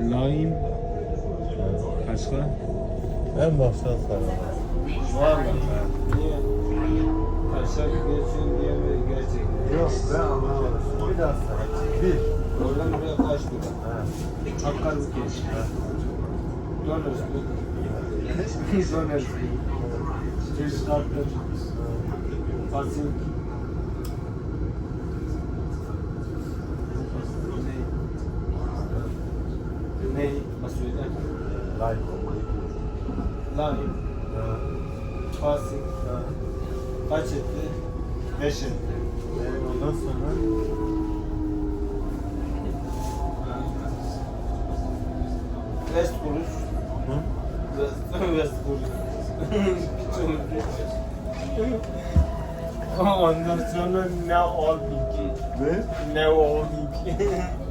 Lime. Başka? En baştan sayalım. Var mı? Niye? Taşak geçsin diye mi gerçekten? Yok ben anlamadım. Bir daha say. Bir. Oradan buraya kaç lira? Ha. Hakkari geç. Dolar. Dolar. Çeşit kartlar. Fasil. Ne? Ne? Like. Lime. Ha. Fasil. Ha. Kaç etti? Beş etti. Ee, ondan sonra West kuruş. Hı? West, West kuruş. Ondan sonra ne oldu ki? Ne? Ne oldu ki?